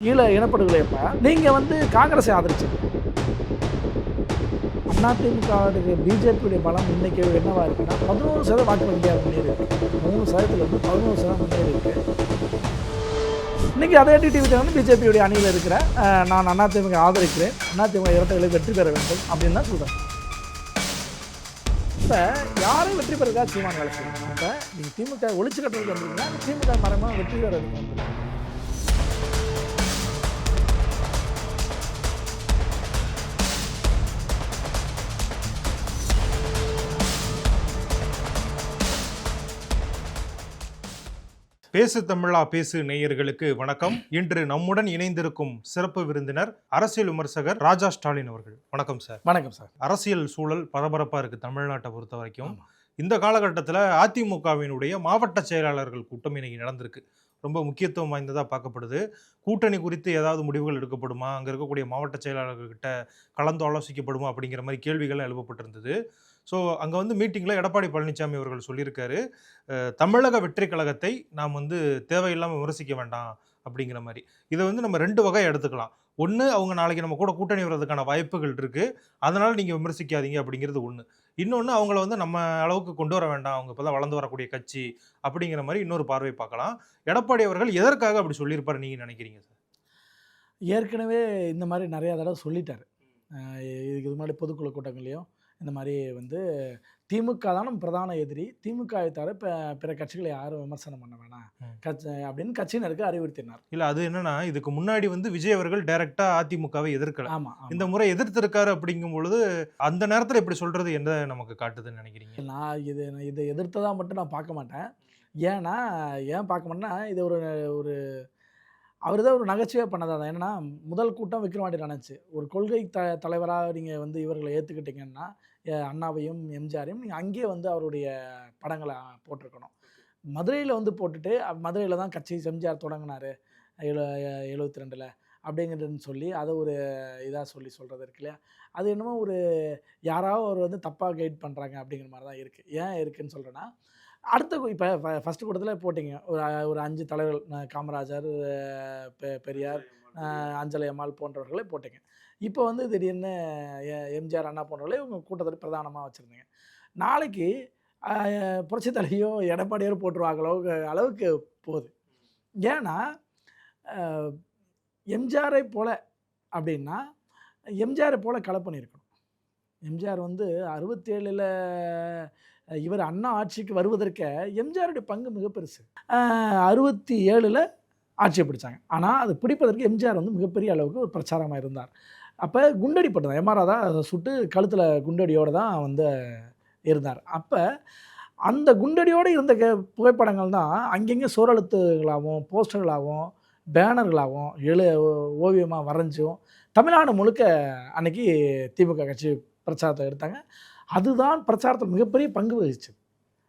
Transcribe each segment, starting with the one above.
ஈழ இனப்படுகொலை நீங்கள் வந்து காங்கிரஸை ஆதரிச்சீங்க அதிமுக பிஜேபியுடைய பலம் இன்றைக்கி என்னவா இருக்குன்னா பதினோரு சதவீதம் வாக்கு வங்கியாக முன்னேறி இருக்கு மூணு சதவீதத்துல பதினோரு சதவீதம் முன்னேறி இருக்கு இன்னைக்கு அதே டிடிவி வந்து பிஜேபியுடைய அணியில் இருக்கிற நான் நான் அதிமுக ஆதரிக்கிறேன். அதிமுக இரட்டைகளை வெற்றி பெற வேண்டும் அப்படின்னு தான் சொல்கிறேன் இப்போ யாரும் வெற்றி பெறதா சீமான் வேலை செய்யணும் இப்போ நீங்கள் திமுக ஒழிச்சு கட்டுறதுக்கு வந்தீங்கன்னா திமுக மரமாக வெற்றி பெறதுக்கு வந்து பேசு தமிழா பேசு நேயர்களுக்கு வணக்கம். இன்று நம்முடன் இணைந்திருக்கும் சிறப்பு விருந்தினர் அரசியல் விமர்சகர் ராஜா ஸ்டாலின் அவர்கள். வணக்கம் சார். வணக்கம் சார். அரசியல் சூழல் பரபரப்பா இருக்கு தமிழ்நாட்டை பொறுத்த வரைக்கும். இந்த காலகட்டத்தில் அதிமுகவினுடைய மாவட்ட செயலாளர்கள் கூட்டம் இன்னைக்கு நடந்திருக்கு. ரொம்ப முக்கியத்துவம் வாய்ந்ததாக பார்க்கப்படுது. கூட்டணி குறித்து ஏதாவது முடிவுகள் எடுக்கப்படுமா? அங்கே இருக்கக்கூடிய மாவட்ட செயலாளர்கள்கிட்ட கலந்து ஆலோசிக்கப்படுமா? அப்படிங்கிற மாதிரி கேள்விகள் எழுப்பப்பட்டிருந்தது. ஸோ அங்கே வந்து மீட்டிங்கில் எடப்பாடி பழனிசாமி அவர்கள் சொல்லியிருக்காரு தமிழக வெற்றி கழகத்தை நாம் வந்து தேவையில்லாமல் விமர்சிக்க வேண்டாம் அப்படிங்கிற மாதிரி. இதை வந்து நம்ம ரெண்டு வகை எடுத்துக்கலாம். ஒன்று அவங்க நாளைக்கு நம்ம கூட கூட்டணி வர்றதுக்கான வாய்ப்புகள் இருக்குது அதனால் நீங்கள் விமர்சிக்காதீங்க அப்படிங்கிறது ஒன்று இன்னொன்று அவங்கள வந்து நம்ம அளவுக்கு கொண்டு வர வேண்டாம். அவங்க இப்போ தான் வளர்ந்து வரக்கூடிய கட்சி அப்படிங்கிற மாதிரி இன்னொரு பார்வை பார்க்கலாம். எடப்பாடி அவர்கள் எதற்காக அப்படி சொல்லியிருப்பார் நீங்கள் நினைக்கிறீங்க சார்? ஏற்கனவே இந்த மாதிரி நிறையா தடவை சொல்லிட்டார். இதுக்கு முன்னாடி பொதுக்குழு கூட்டங்கள்லையும் இந்த மாதிரி வந்து திமுக தான் நம்ம பிரதான எதிரி. திமுகவை தவிர இப்போ பிற கட்சிகளை யாரும் விமர்சனம் பண்ண வேணாம். கட்சி அப்படின்னு கட்சியினருக்கு அறிவுறுத்தினார். இல்லை அது என்னன்னா இதுக்கு முன்னாடி வந்து விஜய் அவர்கள் டைரக்டாக அதிமுகவை எதிர்க்கல. ஆமாம் இந்த முறை எதிர்த்திருக்காரு அப்படிங்கும் பொழுது அந்த நேரத்தில் இப்படி சொல்றது என்ன நமக்கு காட்டுதுன்னு நினைக்கிறீங்க? நான் இது இதை எதிர்த்ததாக மட்டும் நான் பார்க்க மாட்டேன். ஏன்னா ஏன் பார்க்க மாட்டேன்னா இது ஒரு ஒரு அவர் தான் ஒரு நகைச்சுவை பண்ணதா தான் என்னென்னா முதல் கூட்டம் விக்ரமாண்டி நடந்துச்சு ஒரு கொள்கை த தலைவராக நீங்கள் வந்து இவர்களை ஏற்றுக்கிட்டீங்கன்னா அண்ணாவையும் எம்ஜிஆரையும் நீங்கள் அங்கேயே வந்து அவருடைய படங்களை போட்டிருக்கணும். மதுரையில் வந்து போட்டுட்டு மதுரையில் தான் கட்சி எம்ஜிஆர் தொடங்கினார் எழு எழுபத்தி ரெண்டில் அப்படிங்கிறதுன்னு சொல்லி அதை ஒரு இதாக சொல்லி சொல்கிறது இருக்கு இல்லையா? அது என்னமோ ஒரு யாராவது அவர் வந்து தப்பாக கைட் பண்ணுறாங்க அப்படிங்கிற மாதிரி தான் இருக்குது ஏன் இருக்குன்னு சொல்கிறேன்னா அடுத்த இப்போ ஃபஸ்ட்டு கூட்டத்தில் போட்டிங்க. ஒரு ஒரு அஞ்சு தலைவர்கள் காமராஜர் பெ- பெரியார் அஞ்சலை அம்மாள் போன்றவர்களை போட்டிங்க. இப்போ வந்து திடீர்னு எம்ஜிஆர் அண்ணா போன்றவர்களே உங்கள் கூட்டத்தில் பிரதானமாக வச்சுருந்தீங்க. நாளைக்கு புரட்சி தலைவியோ எடப்பாடியோ போட்டுருவாங்களோ அளவுக்கு போகுது. ஏன்னா எம்ஜிஆரை போல அப்படின்னா எம்ஜிஆரை போல களை பண்ணியிருக்கணும். எம்ஜிஆர் வந்து அறுபத்தேழில் இவர் அண்ணா ஆட்சிக்கு வருவதற்கு எம்ஜிஆருடைய பங்கு மிக பெருசு. அறுபத்தி ஏழில் ஆட்சியை பிடிச்சாங்க. ஆனால் அது பிடிப்பதற்கு எம்ஜிஆர் வந்து மிகப்பெரிய அளவுக்கு ஒரு பிரச்சாரமாக இருந்தார். அப்போ குண்டடி போட்டதான் எம்ஆர் தான் சுட்டு கழுத்தில் குண்டடியோடு தான் வந்து இருந்தார். அப்போ அந்த குண்டடியோடு இருந்த க- புகைப்படங்கள் தான் அங்கங்கே சோரெழுத்துகளாகவும் போஸ்டர்களாகவும் பேனர்களாகவும் எழு ஓவியமாக வரைஞ்சும் தமிழ்நாடு முழுக்க அன்னைக்கு திமுக கட்சி பிரச்சாரத்தை எடுத்தாங்க. அதுதான் பிரச்சாரத்தில் மிகப்பெரிய பங்கு வகிச்சது.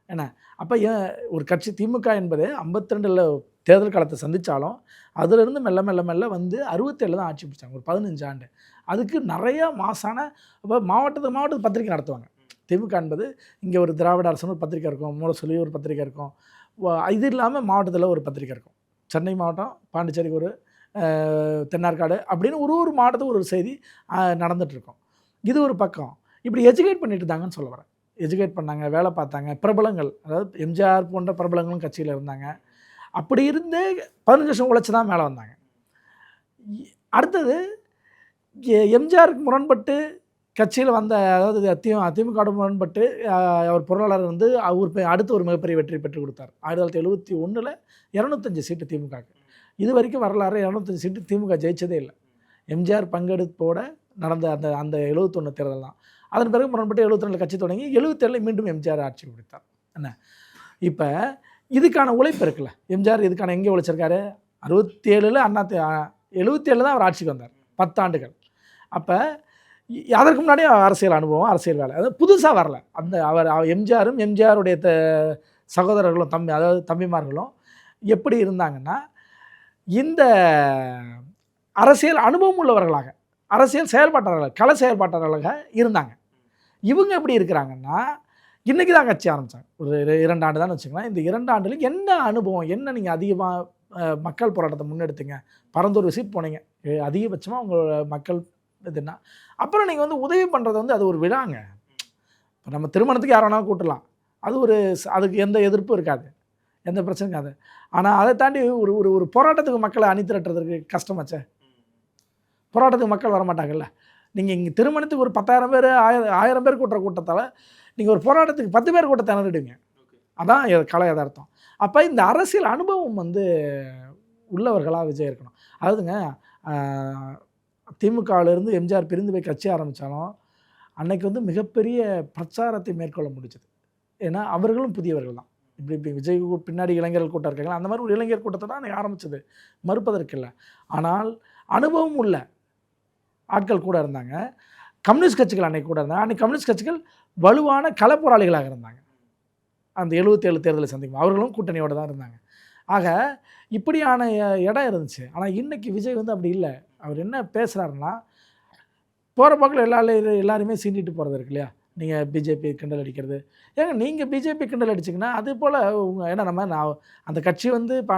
என்ன அப்போ ஏன் ஒரு கட்சி திமுக என்பது 52 தேர்தல் காலத்தை சந்தித்தாலும் அதிலிருந்து மெல்ல மெல்ல மெல்ல வந்து அறுபத்தேழில் தான் ஆட்சி பிடிச்சாங்க ஒரு பதினஞ்சு ஆண்டு. அதுக்கு நிறைய மாசான இப்போ மாவட்டத்துக்கு மாவட்டத்துக்கு பத்திரிக்கை நடத்துவாங்க. திமுக என்பது இங்கே ஒரு திராவிட அரசுன்னு ஒரு பத்திரிக்கை இருக்கும் மூலசொல்லி ஒரு பத்திரிக்கை இருக்கும். இது இல்லாமல் மாவட்டத்தில் ஒரு பத்திரிக்கை இருக்கும். சென்னை மாவட்டம் பாண்டிச்சேரிக்கு ஒரு தென்னார்காடு அப்படின்னு ஒரு ஒரு மாவட்டத்துக்கு ஒரு செய்தி நடந்துகிட்ருக்கும் இது ஒரு பக்கம். இப்படி எஜுகேட் பண்ணிட்டு இருந்தாங்கன்னு சொல்ல வரேன். எஜுகேட் பண்ணாங்க வேலை பார்த்தாங்க பிரபலங்கள் அதாவது எம்ஜிஆர் போன்ற பிரபலங்களும் கட்சியில் இருந்தாங்க. அப்படி இருந்து பதினஞ்சு வருஷம் உழைச்சி தான் மேலே வந்தாங்க. அடுத்தது எம்ஜிஆருக்கு முரண்பட்டு கட்சியில் வந்த அதாவது தி திமுக முரண்பட்டு அவர் பொருளாளர் வந்து அவர் அடுத்து ஒரு மிகப்பெரிய வெற்றி பெற்று கொடுத்தார். ஆயிரத்தி தொள்ளாயிரத்தி எழுபத்தி ஒன்றில் இரநூத்தஞ்சு சீட்டு திமுகக்கு இது வரைக்கும் வரலாறு இரநூத்தஞ்சு சீட்டு திமுக ஜெயிச்சதே இல்லை. எம்ஜிஆர் பங்கெடுப்போட நடந்த அந்த அந்த எழுபத்தொன்று தேர்தல் தான். அதன் பிறகு முரண்பட்டு எழுபத்தி ரெண்டில் கட்சி தொடங்கி எழுபத்தேழில் மீண்டும் எம்ஜிஆர் ஆட்சி பிடித்தார் என்ன? இப்போ இதுக்கான உழைப்பு இருக்குல்ல. எம்ஜிஆர் இதுக்கான எங்கே உழைச்சிருக்காரு? அறுபத்தேழில் அண்ணா எழுபத்தேழு தான் அவர் ஆட்சிக்கு வந்தார். பத்தாண்டுகள். அப்போ அதற்கு முன்னாடி அரசியல் அனுபவம் அரசியல் வேலை. அது புதுசாக வரல. அந்த அவர் அவர் எம்ஜிஆரும் எம்ஜிஆருடைய த சகோதரர்களும் தம்பி அதாவது தம்பிமார்களும் எப்படி இருந்தாங்கன்னா இந்த அரசியல் அனுபவம் உள்ளவர்களாக அரசியல் செயல்பாட்டாளர்கள் கள செயல்பாட்டாளர்களாக இருந்தாங்க. இவங்க எப்படி இருக்கிறாங்கன்னா இன்றைக்கி தான் கட்சி ஆரம்பித்தாங்க ஒரு இர- இரண்டு ஆண்டு தான் வச்சுக்கலாம் இந்த இரண்டு ஆண்டுல என்ன அனுபவம் என்ன நீங்கள் அதிகமாக மக்கள் போராட்டத்தை முன்னெடுத்தீங்க? பரந்தூர் விசிட் போனீங்க. அதிகபட்சமாக உங்களோட மக்கள் இதுன்னா அப்புறம் நீங்கள் வந்து உதவி பண்ணுறது வந்து அது ஒரு விழாங்க. இப்போ நம்ம திருமணத்துக்கு யார் வேணாலும் கூட்டலாம். அது ஒரு அதுக்கு எந்த எதிர்ப்பும் இருக்காது. எந்த பிரச்சனையும் இருக்காது. ஆனால் அதை தாண்டி ஒரு ஒரு ஒரு போராட்டத்துக்கு மக்களை அணி திரட்டுறதுக்கு கஷ்டமாச்சே போராட்டத்துக்கு மக்கள் வர மாட்டாங்கல்ல நீங்கள் இங்கே திருமணத்துக்கு ஒரு பத்தாயிரம் பேர் ஆயிரம் ஆயிரம் பேர் கூட்டுற கூட்டத்தால் நீங்கள் ஒரு போராட்டத்துக்கு பத்து பேர் கூட்ட திணறிடுவீங்க அதான் கலை யதார்த்தம். அப்போ இந்த அரசியல் அனுபவம் வந்து உள்ளவர்களாக விஜய் இருக்கணும். அதாவதுங்க திமுகவிலிருந்து எம்ஜிஆர் பிரிந்து போய் கட்சி ஆரம்பித்தாலும் அன்னைக்கு வந்து மிகப்பெரிய பிரச்சாரத்தை மேற்கொள்ள முடிஞ்சது. ஏன்னா அவர்களும் புதியவர்கள் தான். இப்படி இப்படி விஜய் பின்னாடி இளைஞர்கள் கூட்டம் இருக்காங்க அந்த மாதிரி ஒரு இளைஞர் கூட்டத்தை தான் அன்னைக்கு ஆரம்பிச்சது. மறுப்பதற்கில்லை ஆனால் அனுபவம் உள்ள ஆட்கள் கூட இருந்தாங்க. கம்யூனிஸ்ட் கட்சிகள் அன்னைக்கு கூட இருந்தாங்க. அன்னைக்கு கம்யூனிஸ்ட் கட்சிகள் வலுவான களப்போராளிகளாக இருந்தாங்க. அந்த 77 தேர்தலை சந்திக்கும் அவர்களும் கூட்டணியோடு தான் இருந்தாங்க. ஆக இப்படியான இடம் இருந்துச்சு. ஆனால் இன்றைக்கி விஜய் வந்து அப்படி இல்லை. அவர் என்ன பேசுகிறாருன்னா போகிற பக்கம் எல்லா எல்லாருமே சீண்டிட்டு போகிறது இருக்கு இல்லையா? நீங்கள் பிஜேபி கிண்டல் அடிக்கிறது. ஏங்க நீங்கள் பிஜேபி கிண்டல் அடிச்சிங்கன்னா அது போல் உங்கள் ஏன்னா நம்ம நான் அந்த கட்சி வந்து ப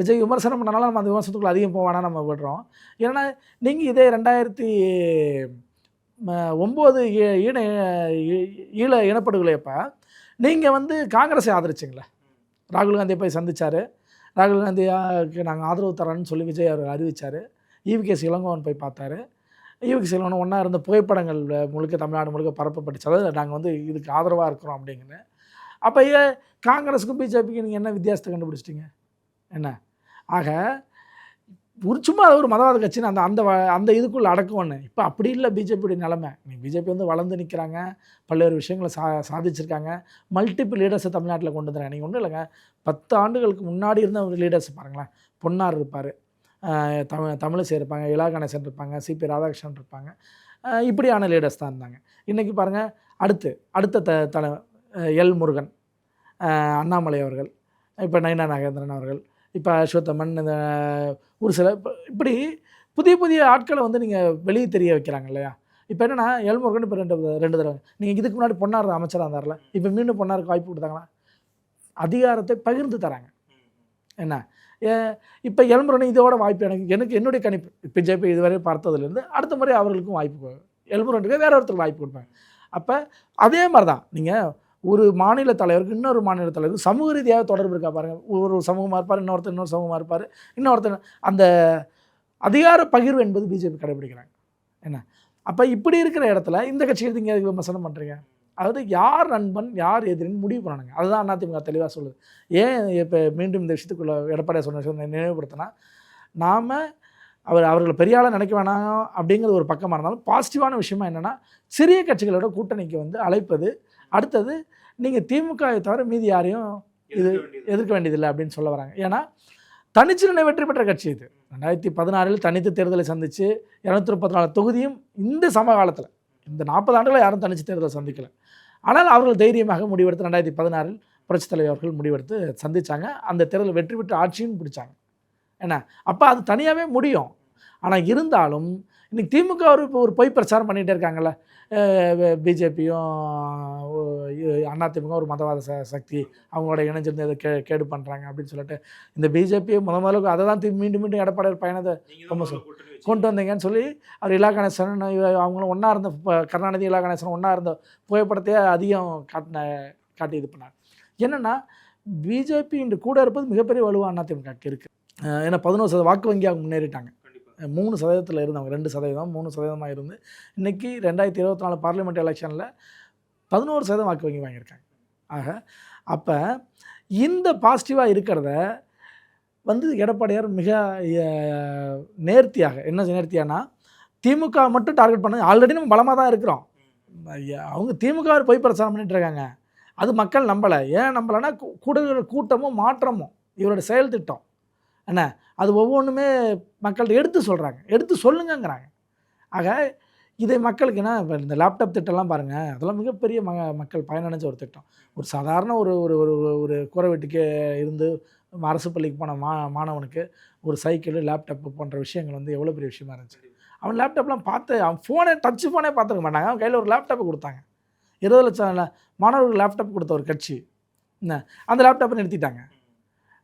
விஜய் விமர்சனம் பண்ணனால நம்ம அந்த விமர்சனத்துக்குள்ள அதிகம் போவானா நம்ம விடுறோம். ஏன்னா நீங்கள் இதே ரெண்டாயிரத்தி ஒம்பது ஈன ஈழ இனப்படுகொலை அப்போ நீங்கள் வந்து காங்கிரஸை ஆதரிச்சிங்களே? ராகுல் காந்தியை போய் சந்திச்சார். ராகுல் காந்திக்கு நாங்கள் ஆதரவு தரோன்னு சொல்லி விஜய் அவர் அறிவித்தார் ஈவிகே இளங்கோவன் போய் பார்த்தாரு. ஈவக்கு செல்வன் ஒன்றா இருந்த புகைப்படங்கள் முழுக்க தமிழ்நாடு முழுக்க பரப்பப்பட்டுச்சு. அதாவது நாங்கள் வந்து இதுக்கு ஆதரவாக இருக்கிறோம் அப்படிங்கன்னு. அப்போ ஏன் காங்கிரஸுக்கும் பிஜேபிக்கும் நீங்கள் என்ன வித்தியாசத்தை கண்டுபிடிச்சிட்டீங்க? என்ன? ஆக ஒரு சும்மா அது ஒரு மதவாத கட்சின்னு அந்த அந்த வ- அந்த இதுக்குள்ளே அடக்குவோன்னு. இப்போ அப்படி இல்லை பிஜேபியுடைய நிலமை. நீ பிஜேபி வந்து வளர்ந்து நிற்கிறாங்க பல்வேறு விஷயங்களை சா சாதிச்சிருக்காங்க. மல்டிபிள் லீடர்ஸை தமிழ்நாட்டில் கொண்டு வந்துறாங்க நீங்கள் ஒன்றும் இல்லைங்க. பத்து ஆண்டுகளுக்கு முன்னாடி இருந்த ஒரு லீடர்ஸ் பாருங்களேன். பொன்னார் இருப்பார். தமிழ் தமிழிசை இருப்பாங்க இலா கணேசன் இருப்பாங்க சிபி ராதாகிருஷ்ணன் இருப்பாங்க. இப்படியான லீடர்ஸ் தான் இருந்தாங்க. இன்றைக்கி பாருங்கள் அடுத்து அடுத்த த தலை எல் முருகன் அண்ணாமலை அவர்கள் இப்போ நயனா நாகேந்திரன் அவர்கள் இப்போ அஸ்வத்தமன் இந்த ஒரு சில இப்படி புதிய புதிய ஆட்களை வந்து நீங்கள் வெளியே தெரிய வைக்கிறாங்க இல்லையா? இப்போ என்னென்னா எல் முருகன் இப்போ ரெண்டு ரெண்டு தடவை நீங்கள் இதுக்கு முன்னாடி பொன்னார் அமைச்சராக இருந்தார்ல இப்போ மீண்டும் பொன்னாருக்கு வாய்ப்பு கொடுத்தாங்களா? அதிகாரத்தை பகிர்ந்து தராங்க. என்ன? இப்போ எல்முருகன் இதோட வாய்ப்பு எனக்கு எனக்கு என்னுடைய கணிப்பு. பிஜேபி இதுவரை பார்த்ததுலேருந்து அடுத்த முறை அவர்களுக்கும் வாய்ப்பு எல்முருகனுக்கு வேற ஒருத்தர் வாய்ப்பு கொடுப்பாங்க அப்போ அதே மாதிரி தான் நீங்கள் ஒரு மாநில தலைவருக்கு இன்னொரு மாநில தலைவருக்கு சமூக ரீதியாக தொடர்பு இருக்கா பாருங்கள் ஒரு சமூகமாக இருப்பார் இன்னொருத்தர் இன்னொரு சமூகமாக இருப்பார் இன்னொருத்தர் அந்த அதிகார பகிர்வு என்பது பிஜேபி கடைபிடிக்கிறாங்க. என்ன? அப்போ இப்படி இருக்கிற இடத்துல இந்த கட்சியை நீங்கள் விமர்சனம் பண்ணுறீங்க அதாவது யார் நண்பன் யார் எதிரின்னு முடிவு பண்ணணுங்க. அதுதான் அதிமுக தெளிவாக சொல்லுது. ஏன் இப்போ மீண்டும் இந்த விஷயத்துக்குள்ள எடப்பாடியார் சொன்ன விஷயத்தை நினைவுபடுத்தினா நாம் அவர் அவர்களை பெரிய ஆளாக நினைக்க வேணாம் அப்படிங்கிறது ஒரு பக்கமாக இருந்தாலும் பாசிட்டிவான விஷயமா என்னென்னா சிறிய கட்சிகளோட கூட்டணிக்கு வந்து அழைப்பது அடுத்தது நீங்கள் திமுகவை தவிர மீதி யாரையும் இது எதிர்க்க வேண்டியதில்லை. அப்படின்னு சொல்ல வராங்க. ஏன்னா தனிச்சு நிலை வெற்றி பெற்ற கட்சி இது. ரெண்டாயிரத்தி பதினாறில் தனித்து தேர்தலை சந்தித்து இரநூத்தி முப்பத்தி நாலு தொகுதியும் இந்த சமகாலத்தில் இந்த நாற்பது ஆண்டுகளை யாரும் தனிச்சு தேர்தலை சந்திக்கல. ஆனால் அவர்கள் தைரியமாக முடிவெடுத்து ரெண்டாயிரத்தி பதினாறில் புரட்சித் தலைவர் அவர்கள் முடிவெடுத்து சந்தித்தாங்க அந்த தேர்தலில் வெற்றி பெற்று ஆட்சியும் பிடிச்சாங்க. என்ன அப்போ அது தனியாகவே முடியும். ஆனால் இருந்தாலும் இன்றைக்கி திமுக ஒரு இப்போ ஒரு பொய் பிரச்சாரம் பண்ணிகிட்டே இருக்காங்கல்ல. பிஜேபியும் அதிமுக ஒரு மதவாத ச சக்தி. அவங்களோட இணைஞ்சிருந்து இதை கே கேடு பண்ணுறாங்க அப்படின்னு சொல்லிட்டு இந்த பிஜேபி முத முதல்ல அதை தான் திரும்பி மீண்டும் மீண்டும் எடப்பாடியார் பயணத்தை ரொம்ப கொண்டு வந்தீங்கன்னு சொல்லி அவர் இலா கணேசன் அவங்களும் ஒன்றா இருந்த கருணாநிதி இலா கணேசன் ஒன்றா இருந்த புகைப்படத்தையே அதிகம் காட்டின காட்டி இது பண்ணார். என்னென்னா பிஜேபி இன்று கூட இருப்பது மிகப்பெரிய வலுவாக அதிமுக இருக்குது ஏன்னா பதினோரு சதவீத வாக்கு வங்கியாக முன்னேறிட்டாங்க. அஹ் மூணு சதவீதத்தில் இருந்தவங்க ரெண்டு சதவீதம் மூணு சதவீதமாக இருந்து இன்றைக்கி ரெண்டாயிரத்தி இருபத்தி நாலு பார்லிமெண்ட் எலெக்ஷனில் பதினோரு சதவீதம் வாக்கு வங்கி வாங்கியிருக்காங்க. ஆக அப்போ இந்த பாசிட்டிவாக இருக்கிறத வந்து எடப்பாடியார் மிக நேர்த்தியாக என்ன நேர்த்தியானா திமுக மட்டும் டார்கெட் பண்ணது ஆல்ரெடி நம்ம பலமாக தான் இருக்கிறோம். அவங்க திமுக போய் பிரச்சாரம் பண்ணிட்டு இருக்காங்க. அது மக்கள் நம்பலை. ஏன் நம்பலைன்னா கூட கூட்டமும் மாற்றமும் இவரோட செயல் திட்டம். என்ன? அது ஒவ்வொன்றுமே மக்கள்கிட்ட எடுத்து சொல்கிறாங்க எடுத்து சொல்லுங்கங்கிறாங்க. ஆக இதை மக்களுக்கு என்ன இப்போ இந்த லேப்டாப் திட்டம்லாம் பாருங்கள் அதெல்லாம் மிகப்பெரிய ம மக்கள் பயனடைஞ்ச ஒரு திட்டம். ஒரு சாதாரண ஒரு ஒரு ஒரு ஒரு- கூரை வீட்டுக்கே இருந்து அரசு பள்ளிக்கு போன மா மாணவனுக்கு ஒரு சைக்கிள் லேப்டாப்பு போன்ற விஷயங்கள் வந்து எவ்வளோ பெரிய விஷயமா இருந்துச்சு. அவன் லேப்டாப்லாம் பார்த்து அவன் ஃபோனே டச் ஃபோனே பார்த்துருக்க மாட்டாங்க. அவன் கையில் ஒரு லேப்டாப் கொடுத்தாங்க. இருபது லட்சம் மாணவர்களுக்கு லேப்டாப் கொடுத்த ஒரு கட்சி. என்ன அந்த லேப்டாப்பை நிறுத்திட்டாங்க.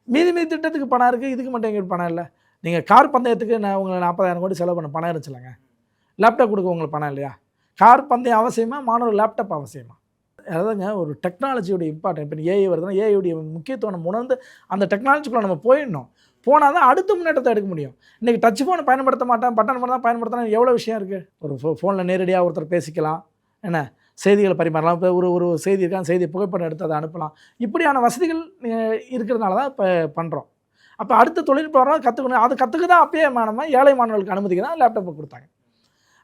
மீதி மீதி திட்டத்துக்கு பணம் இருக்குது இதுக்கு மட்டும் எங்களுக்கு பணம் இல்லை. நீங்கள் கார் பந்தயத்துக்கு நான் உங்களை நாற்பதாயிரம் கோடி செலவு பண்ண பணம் இருந்துச்சுலங்க லேப்டாப் கொடுக்க உங்களுக்கு பணம் இல்லையா? கார் பந்தயம் அவசியமா? மாணவர் லேப்டாப் அவசியமா? அதாவதுங்க ஒரு டெக்னாலஜியோட இம்பார்ட்டன் இப்போ ஏஐ வருதுன்னா ஏஐயுடைய முக்கியத்துவம் நம்ம உணர்ந்து அந்த டெக்னாலஜிக்குள்ளே நம்ம போயிடணும். போனால் தான் அடுத்த முன்னேற்றத்தை எடுக்க முடியும். இன்றைக்கி டச் ஃபோனை பயன்படுத்த மாட்டேன் பட்டன் ஃபோன் தான் பயன்படுத்தினா எவ்வளோ விஷயம் இருக்குது ஒரு ஃபோ ஃபோனில் நேரடியாக ஒருத்தர் பேசிக்கலாம். என்ன? செய்திகளை பரிமாறலாம். இப்போ ஒரு ஒரு செய்தி இருக்கா செய்தி புகைப்படம் எடுத்து அதை அனுப்பலாம். இப்படியான வசதிகள் இருக்கிறதுனால தான் இப்போ பண்ணுறோம் அப்போ அடுத்த தொழில்நுட்பம் கற்றுக்கணும் அது கற்றுக்க தான் அப்பயே மாணவன் ஏழை மாணவர்களுக்கு அனுமதிக்கு தான் லேப்டாப்பை கொடுத்தாங்க.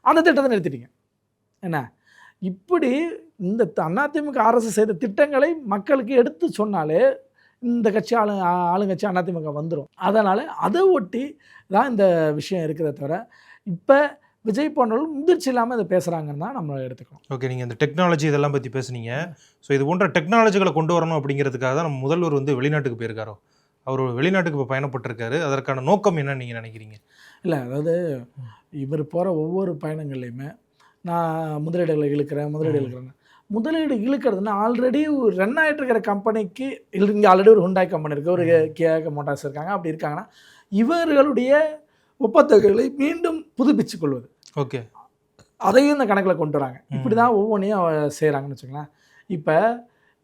அந்த திட்டத்தை நிறுத்திட்டீங்க என்ன? இப்படி இந்த த- அதிமுக அரசு செய்த திட்டங்களை மக்களுக்கு எடுத்து சொன்னாலே இந்த கட்சி ஆளு ஆ- ஆளுங்கட்சி அதிமுக வந்துடும் அதனால் அதை ஒட்டி தான் இந்த விஷயம் இருக்கிறத தவிர இப்போ விஜய் போன்றவர்கள் முதிர்ச்சி இல்லாமல் இதை பேசுகிறாங்கன்னு தான் நம்ம எடுத்துக்கணும். ஓகே நீங்கள் இந்த டெக்னாலஜி இதெல்லாம் பற்றி பேசுனீங்க. ஸோ இது போன்ற டெக்னாலஜிகளை கொண்டு வரணும் அப்படிங்கிறதுக்காக தான் நம்ம முதல்வர் வந்து வெளிநாட்டுக்கு போயிருக்காரோ? அவர் வெளிநாட்டுக்கு இப்போ பயணப்பட்டிருக்காரு. அதற்கான நோக்கம் என்னன்னு நீங்கள் நினைக்கிறீங்க? இல்லை அதாவது இவர் போகிற ஒவ்வொரு பயணங்கள்லையுமே நான் முதலீடுகளை இழுக்கிறேன் முதலீடு. இழுக்கிறேன் முதலீடு இழுக்கிறதுனா ஆல்ரெடி ரன் ஆகிட்டு இருக்கிற கம்பெனிக்கு இங்கே ஆல்ரெடி ஒரு ஹுண்டாய் கம்பெனி இருக்குது ஒரு கியா மோட்டார்ஸ் இருக்காங்க. அப்படி இருக்காங்கன்னா இவர்களுடைய ஒப்பந்தங்களை மீண்டும் புதுப்பிச்சு கொள்வது ஓகே. அதையும் இந்த கணக்கில் கொண்டு வராங்க. இப்படி தான் ஒவ்வொன்றையும் செய்கிறாங்கன்னு வச்சுங்களேன் இப்போ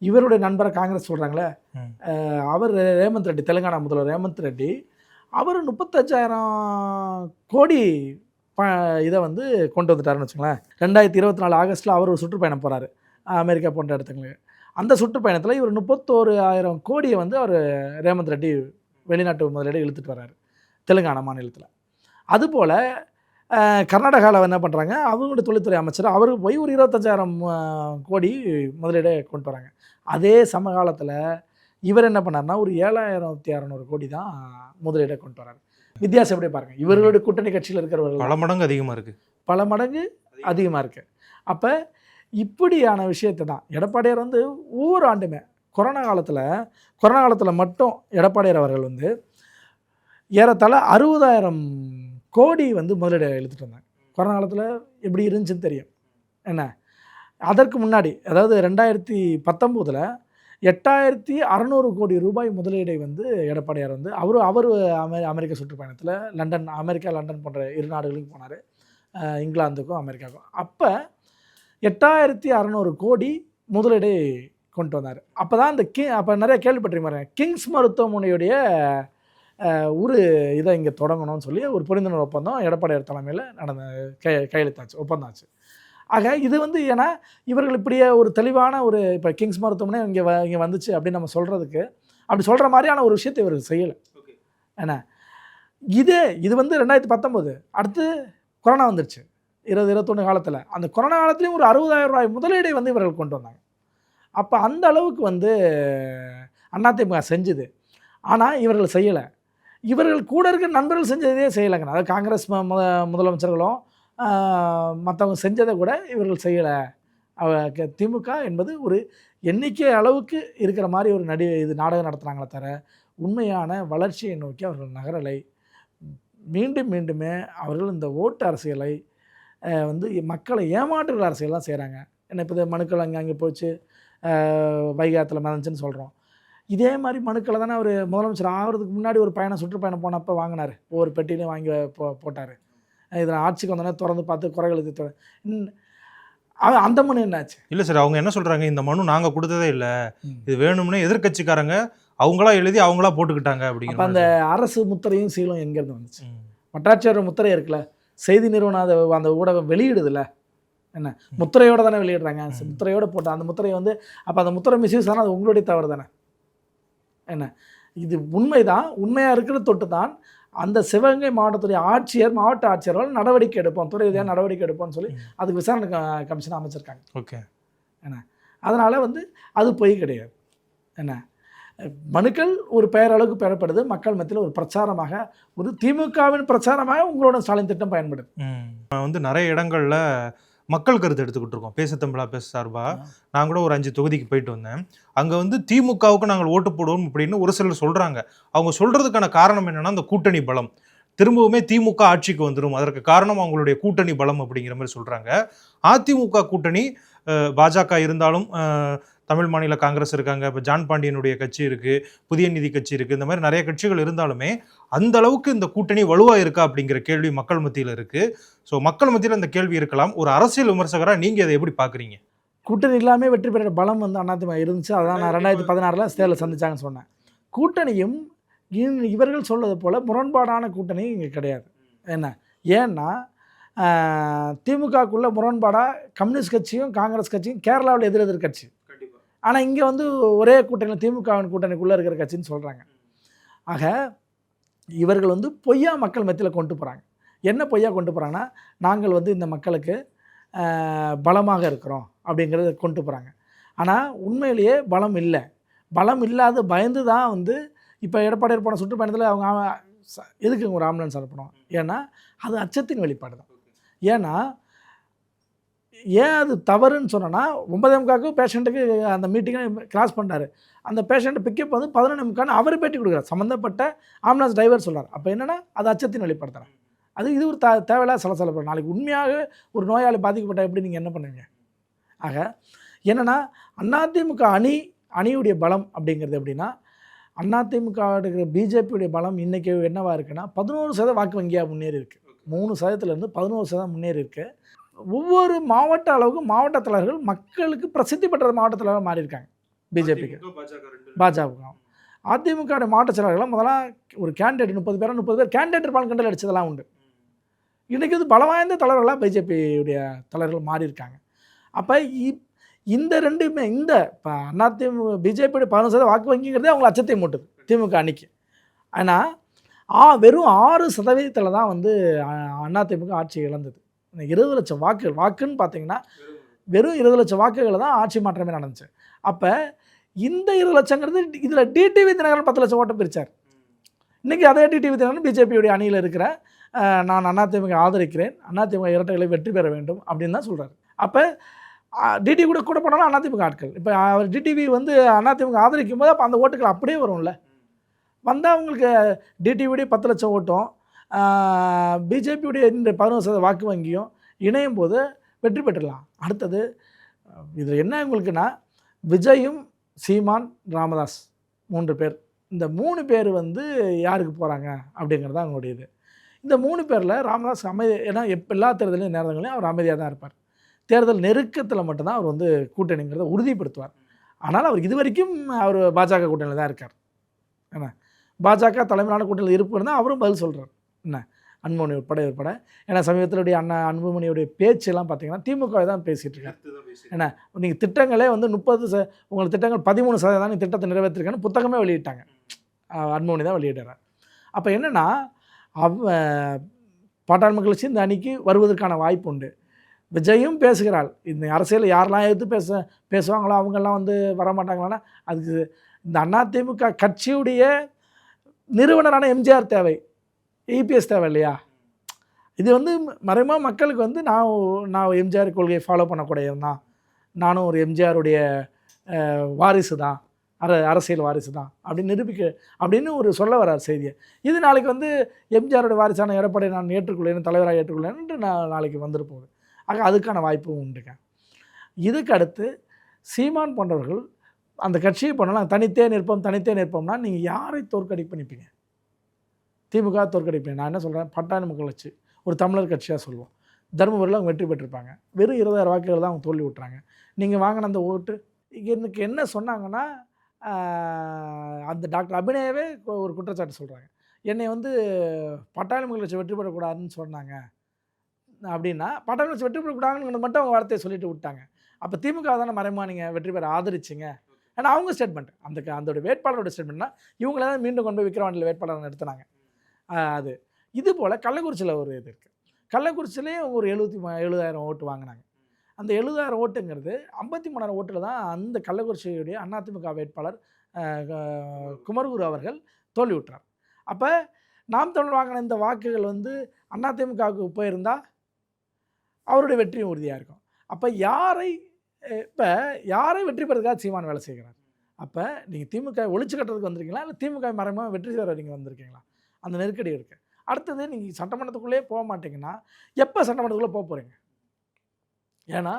இவருடைய நண்பரை காங்கிரஸ் சொல்கிறாங்களே. அவர் ரேவந்த் ரெட்டி தெலுங்கானா முதல்வர் ரேவந்த் ரெட்டி அவர் முப்பத்தஞ்சாயிரம் கோடி ப இதை வந்து கொண்டு வந்துட்டாருன்னு வச்சுங்களேன் ரெண்டாயிரத்தி இருபத்தி நாலு ஆகஸ்ட்டில் அவர் ஒரு சுற்றுப்பயணம் போகிறாரு அமெரிக்கா போன்ற இடத்துங்களுக்கு அந்த சுற்றுப்பயணத்தில் இவர் முப்பத்தோரு ஆயிரம் கோடியை வந்து அவர் ரேவந்த் ரெட்டி வெளிநாட்டு முதலீடு இழுத்துட்டு வர்றாரு தெலுங்கானா மாநிலத்தில். அதுபோல் கர்நாடகாவில் என்ன பண்ணுறாங்க அவங்களுடைய தொழில்துறை அமைச்சர் அவருக்கு போய் ஒரு இருபத்தஞ்சாயிரம் கோடி முதலீடை கொண்டு வராங்க. அதே சமகாலத்தில் இவர் என்ன பண்ணார்னா ஒரு ஏழாயிரத்தி அறநூறு கோடி தான் முதலீடை கொண்டு வராரு. வித்தியாசம் எப்படி பாருங்க. இவர்களுடைய கூட்டணி கட்சியில் இருக்கிறவர்கள் பல மடங்கு அதிகமாக இருக்குது பல மடங்கு அதிகமாக இருக்குது அப்போ இப்படியான விஷயத்தை தான் எடப்பாடியார் வந்து ஒவ்வொரு ஆண்டுமே கொரோனா காலத்தில் கொரோனா காலத்தில் மட்டும் எடப்பாடியார் அவர்கள் வந்து ஏறத்தாழ அறுபதாயிரம் கோடி வந்து முதலீடு இழுத்துட்டு வந்தாங்க. கொரோனா காலத்தில் எப்படி இருந்துச்சுன்னு தெரியும். என்ன? அதற்கு முன்னாடி அதாவது ரெண்டாயிரத்தி பத்தொம்போதில் எட்டாயிரத்தி அறநூறு கோடி ரூபாய் முதலீடை வந்து எடப்பாடியார் வந்து அவர் அவர் அமெ அமெரிக்க சுற்றுப்பயணத்தில் லண்டன் அமெரிக்கா லண்டன் போன்ற இரு நாடுகளுக்கும் போனார். இங்கிலாந்துக்கும் அமெரிக்காவுக்கும். அப்போ எட்டாயிரத்தி அறநூறு கோடி முதலீடை கொண்டு வந்தார். அப்போ தான் இந்த கி அப்போ நிறைய கேள்விப்பட்டிருக்கேன் கிங்ஸ் மருத்துவமனையுடைய ஒரு இதை இங்கே தொடங்கணும்னு சொல்லி ஒரு புரிந்துணர்வு ஒப்பந்தம் எடப்பாடியார் தலைமையில் நடந்த கை கையெழுத்தாச்சு ஒப்பந்தம் ஆச்சு. ஆக இது வந்து ஏன்னா இவர்கள் இப்படியே ஒரு தெளிவான ஒரு இப்போ கிங்ஸ் மருத்துவமனை இங்கே வ இங்கே வந்துச்சு அப்படின்னு நம்ம சொல்கிறதுக்கு அப்படி சொல்கிற மாதிரியான ஒரு விஷயத்தை இவர்கள் செய்யலை. ஏன்னா இதே இது வந்து ரெண்டாயிரத்தி பத்தொம்போது அடுத்து கொரோனா வந்துருச்சு. இருபது இருபத்தொன்று காலத்தில். அந்த கொரோனா காலத்துலேயும் ஒரு அறுபதாயிரம் ரூபாய் முதலீடை வந்து இவர்கள் கொண்டு வந்தாங்க. அப்போ அந்த அளவுக்கு வந்து அதிமுக செஞ்சுது. ஆனால் இவர்கள் செய்யலை. இவர்கள் கூட இருக்க நண்பர்கள் செஞ்சதே செய்யலைங்க அதாவது காங்கிரஸ் ம- முத முதலமைச்சர்களும் மற்றவங்க செஞ்சதை கூட இவர்கள் செய்யலை. திமுக என்பது ஒரு எண்ணிக்கை அளவுக்கு இருக்கிற மாதிரி ஒரு நடி இது நாடகம் நடத்துனாங்களே தவிர உண்மையான வளர்ச்சியை நோக்கி அவர்கள் நகரலை. மீண்டும் மீண்டுமே அவர்கள் இந்த ஓட்டு அரசியலை வந்து மக்களை ஏமாற்றுகிற அரசியல் தான் செய்கிறாங்க என்ன இப்போ மனுக்கள் அங்கே அங்கே போச்சு வைகாத்தில் மிதந்துச்சுன்னு சொல்கிறோம் இதே மாதிரி மனுக்களை தானே அவர் முதலமைச்சர் ஆகிறதுக்கு முன்னாடி ஒரு பயணம் சுற்றுப்பயணம் போனப்போ வாங்கினார். ஒவ்வொரு பெட்டிலையும் வாங்கி போ போட்டார். இதில் ஆட்சிக்கு வந்தோடனே திறந்து பார்த்து குறைகள் இது தொ- இன்ன- அவ- அந்த மனு என்னாச்சு? இல்லை சார் அவங்க என்ன சொல்கிறாங்க இந்த மனு நாங்கள் கொடுத்ததே இல்லை. இது வேணும்னே எதிர்க்கட்சிக்காரங்க அவங்களா எழுதி அவங்களா போட்டுக்கிட்டாங்க அப்படிங்கிற அப்போ அந்த அரசு முத்திரையும் சீலும் எங்கேருந்து வந்துச்சு. வட்டாட்சியர் முத்திரை இருக்குல்ல? செய்தி நிறுவனம் அதை அந்த ஊடகம் வெளியிடுதுல்ல? என்ன? முத்திரையோட தானே வெளியிடுறாங்க. முத்திரையோட போட்டு அந்த முத்திரையை வந்து அப்போ அந்த முத்திரை மிஸ்யூஸ் ஆனால் அது உங்களுடைய தவறு தானே? என்ன? இது உண்மைதான். உண்மையாக இருக்கிற தொட்டு தான் அந்த சிவகங்கை மாவட்டத்துடைய ஆட்சியர் மாவட்ட ஆட்சியர்கள் நடவடிக்கை எடுப்போம். துறை ரீதியாக நடவடிக்கை எடுப்போம்னு சொல்லி. அதுக்கு விசாரணை கமிஷன் அமைச்சிருக்காங்க. ஓகே. அதனால் வந்து அது பொய் கிடையாது. என்ன? மனுக்கள் ஒரு பெயரளவுக்கு பெறப்படுது. மக்கள் மத்தியில் ஒரு பிரச்சாரமாக ஒரு திமுகவின் பிரச்சாரமாக உங்களோட ஸ்டாலின் திட்டம் பயன்படுது. வந்து நிறைய இடங்கள்ல மக்கள் கருத்து எடுத்துக்கிட்டு இருக்கோம். பேச தமிழா பேச சார்பா. நான் கூட ஒரு அஞ்சு தொகுதிக்கு போயிட்டு வந்தேன். அங்க வந்து திமுகவுக்கு நாங்கள் ஓட்டு போடுவோம் அப்படின்னு ஒரு சிலர் சொல்றாங்க. அவங்க சொல்றதுக்கான காரணம் என்னன்னா அந்த கூட்டணி பலம். திரும்பவுமே திமுக ஆட்சிக்கு வந்துடும் அதற்கு காரணம் அவங்களுடைய கூட்டணி பலம் அப்படிங்கிற மாதிரி சொல்றாங்க. அதிமுக கூட்டணி பாஜக இருந்தாலும் தமிழ் மாநில காங்கிரஸ் இருக்காங்க இப்போ ஜான் பாண்டியனுடைய கட்சி இருக்கு புதிய நீதி கட்சி இருக்கு இந்த மாதிரி நிறைய கட்சிகள் இருந்தாலுமே அந்த அளவுக்கு இந்த கூட்டணி வலுவா இருக்கா அப்படிங்கிற கேள்வி மக்கள் மத்தியில் இருக்கு. ஸோ மக்கள் மத்தியில் இந்த கேள்வி இருக்கலாம். ஒரு அரசியல் விமர்சகரா நீங்க அதை எப்படி பாக்குறீங்க? கூட்டணி இல்லாமல் வெற்றி பெற பலம் வந்து அதிமுக இருந்துச்சு. அதான் நான் ரெண்டாயிரத்தி பதினாறில் தேர்தல் சந்திச்சாங்கன்னு சொன்னேன். கூட்டணியும் இவர்கள் சொல்வது போல் முரண்பாடான கூட்டணி இங்கே கிடையாது. என்ன? ஏன்னா திமுகக்குள்ள முரண்பாடாக கம்யூனிஸ்ட் கட்சியும் காங்கிரஸ் கட்சியும் கேரளாவில் எதிர் எதிர் கட்சி. ஆனால் இங்கே வந்து ஒரே கூட்டணி திமுகவின் கூட்டணிக்குள்ளே இருக்கிற கட்சின்னு சொல்கிறாங்க ஆக இவர்கள் வந்து பொய்யா மக்கள் மத்தியில் கொண்டு போகிறாங்க என்ன பொய்யா கொண்டு போகிறாங்கன்னா நாங்கள் வந்து இந்த மக்களுக்கு பலமாக இருக்கிறோம் அப்படிங்கிறத கொண்டு போகிறாங்க ஆனால் உண்மையிலேயே பலம் இல்லை. பலம் இல்லாத பயந்து தான் வந்து இப்போ எடப்பாடியார் போன சுற்றுப்பயணத்தில் அவங்க ஆ- எதுக்கு ஒரு ஆம்புலன்ஸ் அனுப்பணும்? ஏன்னா அது அச்சத்தின் வெளிப்பாடு தான் ஏன்னா ஏன் அது தவறுன்னு சொன்னோன்னா ஒன்பதே முக்காக்கு பேஷண்ட்டுக்கு அந்த மீட்டிங்கை கிராஸ் பண்ணிட்டாரு. அந்த பேஷண்ட்டை பிக்கப் வந்து பதினொன்று முக்கான்னு அவர் பேட்டி கொடுக்குறாரு. சம்மந்தப்பட்ட ஆம்புலன்ஸ் டிரைவர் சொல்றார். அப்போ என்னன்னா அது அச்சத்தின் வெளிப்படுத்துறாங்க அது இது ஒரு த தேவையில்லாத சலசலப்பு. நாளைக்கு உண்மையாக ஒரு நோயாளி பாதிக்கப்பட்ட எப்படி நீங்கள் என்ன பண்ணுவீங்க? ஆக என்னன்னா அதிமுக அணி அணியுடைய பலம் அப்படிங்கிறது எப்படின்னா அதிமுக இருக்கிற பிஜேபியுடைய பலம் இன்றைக்கி என்னவா இருக்குன்னா பதினோரு சதவீத வாக்கு வங்கியாக முன்னேறி இருக்கு. மூணு சதவீதத்துலேருந்து பதினோரு சதவீதம் முன்னேறி இருக்கு. ஒவ்வொரு மாவட்ட அளவுக்கு மாவட்ட தலைவர்கள் மக்களுக்கு பிரசித்தி பெற்ற மாவட்ட தலைவராக மாறி இருக்காங்க பிஜேபிக்கு பாஜக அதிமுக மாவட்ட செயலாளர்கள் முதல்ல ஒரு கேண்டிடேட் முப்பது பேர் முப்பது பேர் கேண்டிடேட் இருப்பாங்க கண்டல் அடிச்சதெல்லாம் உண்டு. இன்றைக்கி வந்து பல வாய்ந்த தலைவர்களாக பிஜேபியுடைய தலைவர்கள் மாறி இருக்காங்க அப்போ இந்த ரெண்டுமே இந்த இப்போ அதிமுக பிஜேபியுடைய பதினஞ்சு சதவீத வாக்கு வங்கிங்கிறதே அவங்களை அச்சத்தை மூட்டுது திமுக அன்னைக்கு. ஆனால் ஆ வெறும் ஆறு சதவீதத்தில் தான் வந்து அதிமுக ஆட்சி இழந்தது. இந்த இருபது லட்சம் வாக்குகள் வாக்குன்னு பார்த்தீங்கன்னா வெறும் இருபது லட்சம் வாக்குகளை தான் ஆட்சி மாற்றமே நடந்துச்சு. அப்போ இந்த இருபது லட்சங்கிறது இதில் டிடிவி தினகரன் பத்து லட்சம் ஓட்டம் பிரித்தார் இன்றைக்கி அதே டிடிவி தினகரன் பிஜேபியுடைய அணியில் இருக்கிற நான் அதிமுக ஆதரிக்கிறேன் அதிமுக இரட்டைகளை வெற்றி பெற வேண்டும் அப்படின்னு தான் சொல்கிறார் அப்போ டிடி கூட கூட போனாலும் அதிமுக ஆட்கள். இப்போ அவர் டிடிவி வந்து அதிமுக ஆதரிக்கும் போது அப்போ அந்த ஓட்டுகள் அப்படியே வரும்ல. வந்தால் அவங்களுக்கு டிடிவியுடைய பத்து லட்சம் ஓட்டும் பிஜேபியுடைய இந்த பதினோரு சதவீத வாக்கு வங்கியும் இணையும் போது வெற்றி பெற்றுடலாம் அடுத்தது இதில் என்ன உங்களுக்குன்னா விஜயும் சீமான் ராமதாஸ் மூன்று பேர். இந்த மூணு பேர் வந்து யாருக்கு போகிறாங்க அப்படிங்கிறது தான் அவங்களுடைய இது. இந்த மூணு பேரில் ராமதாஸ் அமைதி ஏன்னா எப் எல்லா தேர்தலையும் நேரங்களையும் அவர் அமைதியாக தான் இருப்பார். தேர்தல் நெருக்கத்தில் மட்டும்தான் அவர் வந்து கூட்டணிங்கிறத உறுதிப்படுத்துவார். ஆனால் அவர் இது வரைக்கும் அவர் பாஜக கூட்டணியில் தான் இருக்கார். என்ன பாஜக தலைமையிலான கூட்டணியில் இருப்புன்னு தான் அவரும் பதில் சொல்கிறார் என்ன? அன்புமணி உட்பட உட்பட ஏன்னா சமீபத்திலுடைய அண்ணா அன்புமணியுடைய பேச்செல்லாம் பார்த்தீங்கன்னா திமுக தான் பேசிகிட்டு இருக்காரு நீங்கள் திட்டங்களே வந்து முப்பது ச உங்களுக்கு திட்டங்கள் பதிமூணு சதவீதம் திட்டத்தை நிறைவேற்றிருக்கேன்னு புத்தகமே வெளியிட்டாங்க. அன்புமணி தான் வெளியிடுறார் அப்போ என்னென்னா அவ் பாட்டாளி மக்கள் கட்சி இந்த அணிக்கு வருவதற்கான வாய்ப்பு உண்டு. விஜயும் பேசுகிறாள். இந்த அரசியல் யாரெல்லாம் எதிர்த்து பேச பேசுவாங்களோ அவங்கெல்லாம் வந்து வரமாட்டாங்களான்னா அதுக்கு இந்த அதிமுக கட்சியுடைய நிறுவனரான எம்ஜிஆர் தேவை. இபிஎஸ் தேவை இல்லையா? இது வந்து மறைமா மக்களுக்கு வந்து நான் நான் எம்ஜிஆர் கொள்கையை ஃபாலோ பண்ணக்கூடியவன் தான். நானும் ஒரு எம்ஜிஆருடைய வாரிசு தான். அர அரசியல் வாரிசு தான். அப்படின்னு நிரூபிக்க அப்படின்னு ஒரு சொல்ல வரார் செய்தியை. இது நாளைக்கு வந்து எம்ஜிஆருடைய வாரிசான எடப்பாடி நான் ஏற்றுக்கொள்ளேன் தலைவராக ஏற்றுக்கொள்ளேன்ட்டு நான் நாளைக்கு வந்துட்டு ஆக அதுக்கான வாய்ப்பும் உண்டுங்க. இதுக்கு அடுத்து சீமான் போன்றவர்கள் அந்த கட்சியை பண்ணலாம். தனித்தே நிற்போம் தனித்தே நிற்போம்னா நீங்கள் யாரை தோற்கடிப்பு நிற்பீங்க திமுக தோற்கடிப்பு நான் என்ன சொல்கிறேன் பட்டாணி மக்கள் ஒரு தமிழர் கட்சியாக சொல்லுவோம். தருமபுரியில் அவங்க வெற்றி பெற்றிருப்பாங்க. வெறும் இருபதாயிரம் வாக்குகள் தான் அவங்க தோல்வி விட்டுறாங்க. நீங்கள் வாங்கின அந்த ஓட்டு எனக்கு என்ன சொன்னாங்கன்னா அந்த டாக்டர் அபிநயவே ஒரு குற்றச்சாட்டு சொல்கிறாங்க என்னை வந்து பட்டாளி மக்கள் வெற்றி பெறக்கூடாதுன்னு சொன்னாங்க. அப்படின்னா பட்டாளி கட்சி வெற்றி பெறக்கூடாதுன்னு மட்டும் அவங்க வார்த்தையை சொல்லிட்டு விட்டாங்க. அப்போ திமுக தானே மறைமா நீங்கள் வெற்றி பெற ஆதரிச்சிங்க? ஏன்னா அவங்க ஸ்டேட்மெண்ட் அந்த அந்த வேட்பாளரோட ஸ்டேட்மெண்ட்னா இவங்கள தான் மீண்டும் கொண்டு போய் விக்ரவாண்டியில் வேட்பாளர் நிறுத்தினாங்க. அது. இது போல் கள்ளக்குறிச்சியில் ஒரு இது இருக்குது கள்ளக்குறிச்சியிலே ஒரு எழுபத்தி எழுபதாயிரம் ஓட்டு வாங்கினாங்க. அந்த எழுபதாயிரம் ஓட்டுங்கிறது ஐம்பத்தி மூணாயிரம் ஓட்டில் தான் அந்த கள்ளக்குறிச்சியுடைய அதிமுக வேட்பாளர் குமர்குரு அவர்கள் தோல்வி அப்போ நாம் தமிழ் வாங்கின இந்த வாக்குகள் வந்து அதிமுகவுக்கு போயிருந்தால் அவருடைய வெற்றியும் உறுதியாக இருக்கும். அப்போ யாரை இப்போ யாரை வெற்றி பெறதுக்காக சீமான் வேலை செய்கிறார்? அப்போ நீங்கள் திமுக ஒழிச்சு கட்டுறதுக்கு வந்திருக்கீங்களா? இல்லை திமுக மறைமுக வெற்றி பெற நீங்கள் வந்திருக்கீங்களா? அந்த நெருக்கடி இருக்குது அடுத்தது நீங்கள் சட்டமன்றத்துக்குள்ளே போக மாட்டீங்கன்னா எப்போ சட்டமன்றத்துக்குள்ளே போக போகிறீங்க ஏன்னா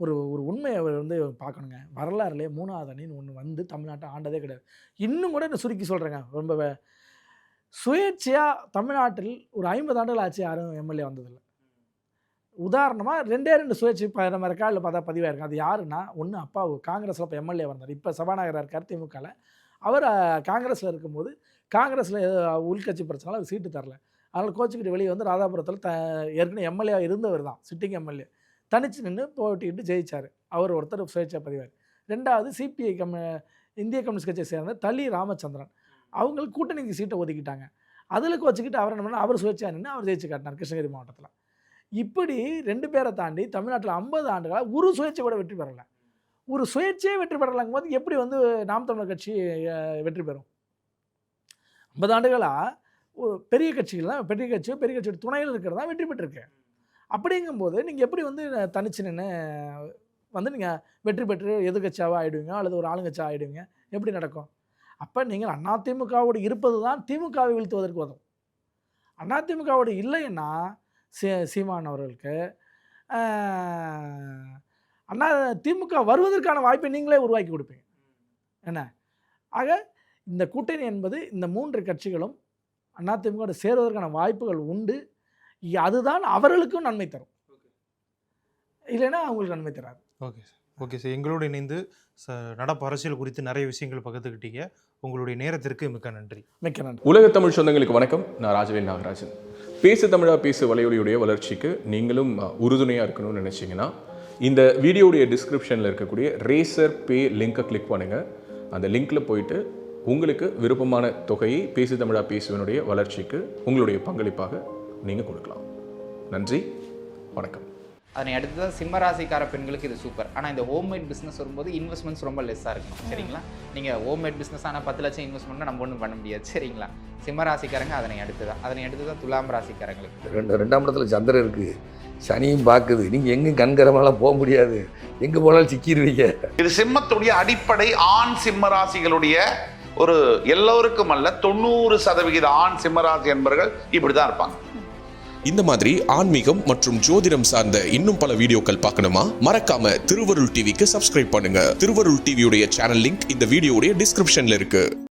ஒரு ஒரு உண்மையை வந்து பார்க்கணுங்க. வரலாறுலேயே மூணாவது அணின்னு ஒன்று வந்து தமிழ்நாட்டை ஆண்டதே கிடையாது. இன்னும் கூட என்ன சுருக்கி சொல்கிறேங்க ரொம்ப சுயேட்சையாக தமிழ்நாட்டில் ஒரு ஐம்பது ஆண்டுகள் ஆச்சு யாரும் எம்எல்ஏ வந்ததில்லை. உதாரணமாக ரெண்டே ரெண்டு சுயேட்சை ப நம்ம ரெக்கார்டில் பார்த்தா பதிவாயிருக்கும் அது யாருன்னா ஒன்று அப்பா காங்கிரஸில் இப்போ எம்எல்ஏ வந்தார் இப்போ சபாநாயகராக இருக்கார் திமுகவில் அவர் காங்கிரஸில் இருக்கும்போது காங்கிரஸில் உள்கட்சி பிரச்சனை அவர் சீட்டு தரல. அதனால் கோச்சிக்கிட்டு வெளியே வந்து ராதாபுரத்தில் த ஏற்கனவே எம்எல்ஏ இருந்தவர் தான் சிட்டிங் எம்எல்ஏ. தனிச்சு நின்று போட்டிட்டு ஜெயிச்சார். அவர் ஒருத்தர் சுயேட்சை பதிவார் ரெண்டாவது சிபிஐ கம் இந்திய கம்யூனிஸ்ட் கட்சியை சேர்ந்த தலி ராமச்சந்திரன். அவங்களுக்கு கூட்டணிக்கு சீட்டை ஒதுக்கிட்டாங்க. அதில் கோச்சிக்கிட்டு அவர் என்ன பண்ணால் அவர் சுயேட்சையாக நின்று அவர் ஜெயிச்சு காட்டினார் கிருஷ்ணகிரி மாவட்டத்தில். இப்படி ரெண்டு பேரை தாண்டி தமிழ்நாட்டில் ஐம்பது ஆண்டுகளாக ஒரு சுயேட்சை கூட வெற்றி பெறலை. ஒரு சுயேட்சையே வெற்றி பெறலாங்கும் போது எப்படி வந்து நாம் தமிழர் கட்சி வெற்றி பெறும்? ஐம்பது ஆண்டுகளாக ஒரு பெரிய கட்சிகள் தான் பெரிய கட்சியோ பெரிய கட்சியோட துணையில் இருக்கிறதா வெற்றி பெற்றிருக்கு அப்படிங்கும்போது நீங்கள் எப்படி வந்து தனிச்சு நின்று வந்து நீங்கள் வெற்றி பெற்று எதிர்கட்சியாக ஆகிடுவீங்க அல்லது ஒரு ஆளுங்கட்சியாக ஆகிடுவீங்க எப்படி நடக்கும்? அப்போ நீங்கள் அதிமுகவோடு இருப்பது தான் திமுகவை வீழ்த்துவதற்கு உதவும். அதிமுகவோடு இல்லைன்னா சீ சீமான் அவர்களுக்கு அண்ணா திமுக வருவதற்கான வாய்ப்பை நீங்களே உருவாக்கி கொடுப்பீங்க. என்ன? ஆக இந்த கூட்டணி என்பது இந்த மூன்று கட்சிகளும் அதிமுக சேருவதற்கான வாய்ப்புகள் உண்டு. அதுதான் அவர்களுக்கும் நன்மை தரும். இல்லைன்னா அவங்களுக்கு நன்மை தராது. Okay sir. Okay sir. எங்களோடு இணைந்து ச நடப்பு அரசியல் குறித்து நிறைய விஷயங்கள் பகிர்ந்துக்கிட்டீங்க உங்களுடைய நேரத்திற்கு மிக்க நன்றி. மிக்க நன்றி. உலக தமிழ் சொந்தங்களுக்கு வணக்கம். நான் ராஜவேல் நாகராஜன். பேசு தமிழா பேசு வலையொலியுடைய வளர்ச்சிக்கு நீங்களும் உறுதுணையாக இருக்கணும்னு நினச்சிங்கன்னா இந்த வீடியோடைய டிஸ்கிரிப்ஷனில் இருக்கக்கூடிய ரேசர் பே லிங்கை கிளிக் பண்ணுங்கள் அந்த லிங்க்கில் போயிட்டு உங்களுக்கு விருப்பமான தொகையை பேசு தமிழா பேசுவனுடைய வளர்ச்சிக்கு உங்களுடைய பங்களிப்பாக நீங்கள் கொடுக்கலாம். நன்றி வணக்கம். அதனை அடுத்து தான் சிம்ம ராசிக்கார பெண்களுக்கு இது சூப்பர் ஆனால் இந்த ஹோம்மேட் பிஸ்னஸ் வரும்போது இன்வெஸ்ட்மெண்ட்ஸ் ரொம்ப லெஸ்ஸாக இருக்கணும். சரிங்களா? நீங்கள் ஹோம்மேட் பிஸ்னஸ் ஆனால் பத்து லட்சம் இன்வெஸ்ட்மெண்ட்னா நம்ம ஒன்றும் பண்ண முடியாது. சரிங்களா? சிம்ம ராசிக்காரங்க அதனை அடுத்து தான் அதனை அடுத்து தான் துலாம் ராசிக்காரங்களுக்கு. ரெண்டு ரெண்டாம் இடத்துல சந்திரன் இருக்குது சனியும் பார்க்குது. நீங்கள் எங்கேயும் கண்கரமெல்லாம் போக முடியாது. எங்கே போனாலும் சிக்கிடுவீங்க இது சிம்மத்துடைய அடிப்படை ஆண் சிம்ம ராசிகளுடைய ஒரு எல்லோருக்கும் அல்ல தொண்ணூறு சதவிகித ஆண் சிம்மராசி என்பவர்கள் இப்படிதான் இருப்பாங்க. இந்த மாதிரி ஆன்மீகம் மற்றும் ஜோதிடம் சார்ந்த இன்னும் பல வீடியோக்கள் பார்க்கணுமா? மறக்காம திருவருள் டிவிக்கு சப்ஸ்கிரைப் பண்ணுங்க. திருவருள் டிவியுடைய சேனல் லிங்க் இந்த வீடியோடைய டிஸ்கிரிப்ஷன்ல இருக்கு.